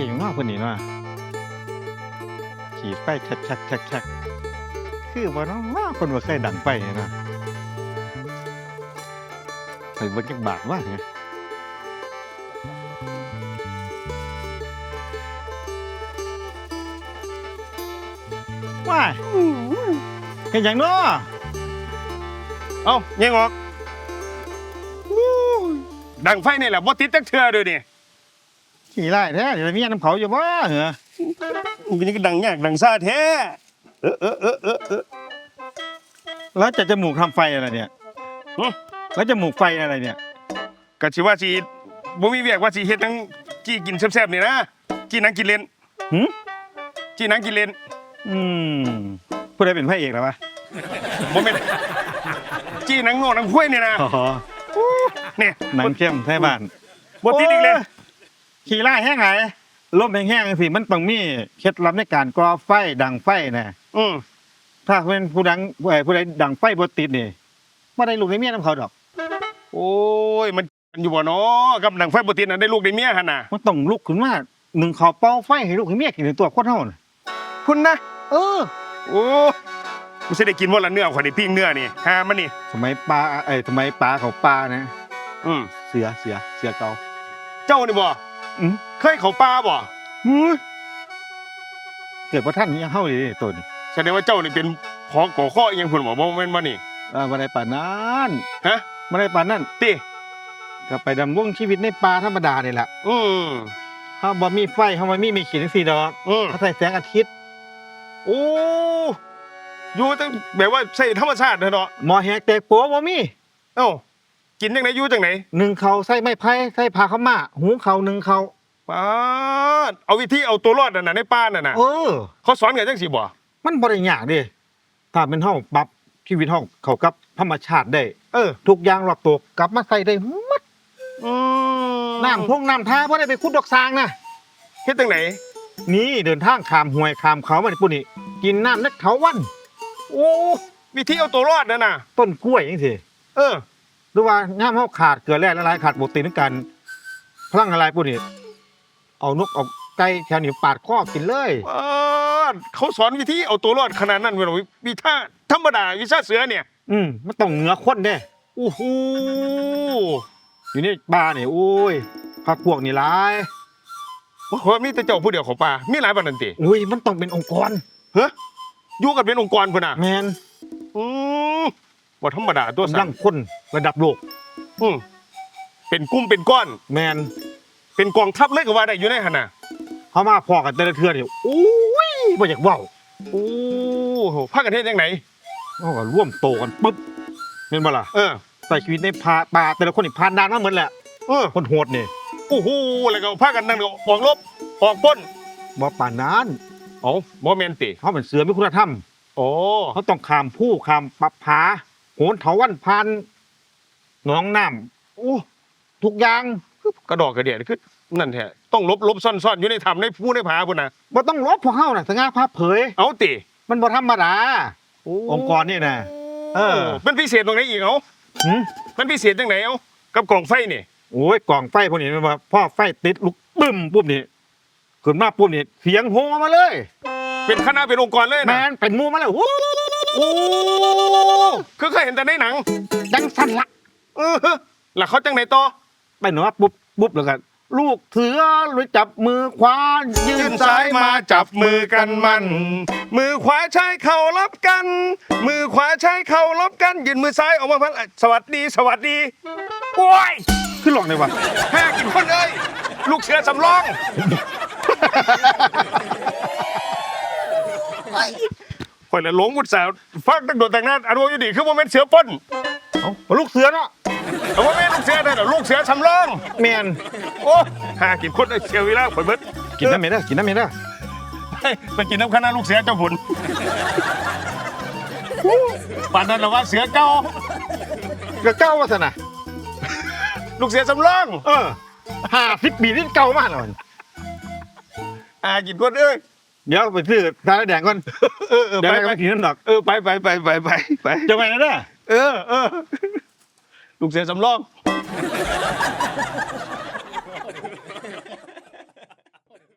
เพลงเนอกคนนี้เนาะขี่ไฟแชักชักชักชักคือว่าน้องว่าคนว่าเคยดังไฟเนี่ยเนาะไปเบิ่งจักบาทว่าไงว้ายเห็นอย่างเนาะเอ้ายังออกอู้ดังไฟนี่แหละบ่ติดจักเทื่อเลยนี่ ขี่ไล่แท้เดี๋ยวมีน้ำเขาอยู่บ่เหรอมันยังดังยากดังซ่าแท้ เออเออเออเออเออแล้วจะจมูกทำไฟอะไรเนี่ยหึแล้วจมูกไฟอะไรเนี่ย ก็สิว่าสิบ่มีเวียกว่าสิเฮ็ดหนังจี้กินแซ่บๆนี่นะจี้หนังกินเล่นหึจี้หนังกินเล่นอืมผู้ใดเป็นพระเอกแล้ววะบ่แม่นจี้หนังโง่หนังห้วยนี่นะอ๋อเนี่ยหนังเข้มไทยบ้าน บ่ติดอีกเลยโขี่ไล่แห้งไงลมแห้งๆสิมันต้องมีเคล็ดลับในการก่อไฟดังไฟนะอืมถ้าเป็นผู้ดังเอ่อผู้ใดดังไฟบ่ติดนี่บ่ได้ลูกได้เมียน้ำเขาดอก โอ้ยมันอยู่บ่เนาะกับหนังไฟบ่ติดน่ะได้ลูกได้เมียหั่นน่ะมันต้องลุกขึ้นมาหนึ่งเขาวเป่าไฟให้ลูกให้เมียกินในตัวคนเฮาน่ะพุ่นนะเออ โอ้กูสิได้กินบ่ละเนื้อข่อยได้ปิ้งเนื้อนี่หามันนี่สมัยปลาเอ้ยสมัยปลาเขาปลานะ อืมเสือเสือเสือเก่าเจ้านี่บ่ อืมเคยเข้าป่าบ่หือเกิดว่าท่านยังเฮาเลยตัวนี้แสดงว่าเจ้านี่เป็นพอก่อข้ออีหยังพุ่นบ่บ่แม่นบ่นี่อ่าบ่ได้ป่านนั้นฮะ บ่ได้ป่านนั้นติก็ไปดำรงชีวิตในป่าธรรมดานี่แหละอืมเฮาบ่มีไฟเฮาบ่มีมีขีดจังซี่ดอกอืมเขาใส่แสงอาทิตย์โอ้อยู่ตั้งแบบว่าใส่ธรรมชาติเถอะเนาะหมอแหกแตกโปบ่มี เอ้า กินจังไดอยู่จังไดหนึ่งเขาใส่ไม้ไผ่ใส่ผ้าขาวม้าหุงเขาวหนึ่งเขาวป้าดเอาวิธีเอาตัวรอดนั่นน่ะในป่านั่นน่ะเออ เขาสอนกันจังสิบ่มันบ่ได้ยากเด้ถ้าเป็นเฮาปรับชีวิตเฮาเข้ากับธรรมชาติได้ เออทุกอย่างรอบตัวกลับมาใส่ได้หมดอืมน้ำพงน้ำท่าบ่ได้ไปขุดดอกซางนะ เฮ็ดจังไดนี่เดินทางข้ามห้วยข้ามเขามาที่ปุ่นนี่กินน้ำนักเขาวัน โอ้วิธีเอาตัวรอดนั่นน่ะต้นกล้วยจังซี่เออ หรือว่าน้ำเฮาขาดเกลือแร่ละลายขาดโปรตีนในการพลังอะไรปุ่นนี่เอานกเอาไก่แถวนี้ปาดข้อกินเลยป้าดเขาสอนวิธีเอาตัวรอดขนาดนั้นเว้ยเหรอวิชาธรรมดาวิชาเสือเนี่ย อืมมันต้องเหงือคนเด้โอ้โหอยู่ในป่านี่โอ้ยพักพวกนี่หลายว่ามีแต่เจ้าผู้เดียวของป่ามีหลายปานนั้นติอุ้ยมันต้องเป็นองค์กรเฮ้ยอยู่กันเป็นองค์กรพุ่นน่ะแมนอืม บ่ธรรมดาตัวกำสั่ลังงคนระดับโลกอืมเป็นกลุ่มเป็นก้อน แมนเป็นกองทัพเลยก็ว่าได้อยู่ในหั่นน่ะเขามาพอกันแต่ละเทือนี่โอ้ยบ่อยากเว้าโอ้โหพากันเฮ็ดจังไหนเขาก็ร่วมโตกันปึ๊บเห็นบ่ล่ะเออใส่ชีวิตในป่าป่าแต่ละคนนี่ผ่านด่านมาเหมือนแหละเออคนโหดนี่โอ้โหแล้วก็พากันนั่งออกรบออกปล้นบ่ป่านนั้นเอ้าบ่แม่นติเขาเป็นเสือมีคุณธรรม โอ้ เขาต้องข้ามผู้ข้ามปับผาโหนเถาวันพันหนองน้ำโอ้ทุกอย่างกระดอกกระเดียดคือนั่นแท้ต้องลบลบซ่อนๆอยู่ในถ้ำในผู้ในผาพุ่นน่ะบ่ต้องลบพวกเฮาน่ะสง่าภาพเผย เอาติมันบ่ธรรมดาองค์กรนี่นะเออมันพิเศษตรงไหนอีกเอ้าหึมันพิเศษจังไหนเอ้ากับกล่องไฟนี่โอ้ยกล่องไฟพวกนี้มันว่าพ่อไฟติดลุกบึ้มปุ๊บนี่ขึ้นมาปุ๊บนี่เสียงโหมาเลย เป็นคณะเป็นองค์กรเลยแมนะนเป็นหมูมาเลย โอ้โอ้คือเคยเห็นแต่ในหนังจังสันละเออแล้วเขาจังไหนต่อไปหนูว่าปุ๊บปุ๊บแล้วกันลูกเสือหรือจับมือขวายืยื่นนซ้าซ้ายยมามาจับมือกันมัน มือขวาใช้เข่ารับกัน มือขวาใช้เข่ารับกันยืนมือซ้ายออกมาพันสวัสดีสวัสดีโอ้ยขึ้นหลอกเลยวะห้ากินคนเอ้ยลูกเสือสำรอง ข่อยละหลงบุตรสาวฟังตั้งโดดแต่งหน้าอันว่าอยู่ดีคือโมเมนต์เสือปล้นเอ้าลูกเสือเนาะเอาว่าแม่ลูกเสือได้เหรอลูกเสือสำรองแมนโอ้หากินคนไอ้เชียววิลาข่อยเบิดกินน้ำเมด้อกินน้ำเมด้อเฮ้ยไปกินน้ำคณะลูกเสือเจ้าผลป่านนั้นเราว่าเสือเก่าก็เก้าวาสนาลูกเสือสำรองเออห้าสิบปีนี่เก่ามากเลยหากินคนเอ้ย เดี๋ยวไปซื้อตาแดงก่อนไปไปไปไปกินน้อกเออไปไปไปไปไปจะไปนะเด้อเออเออลูกเสือสำรอง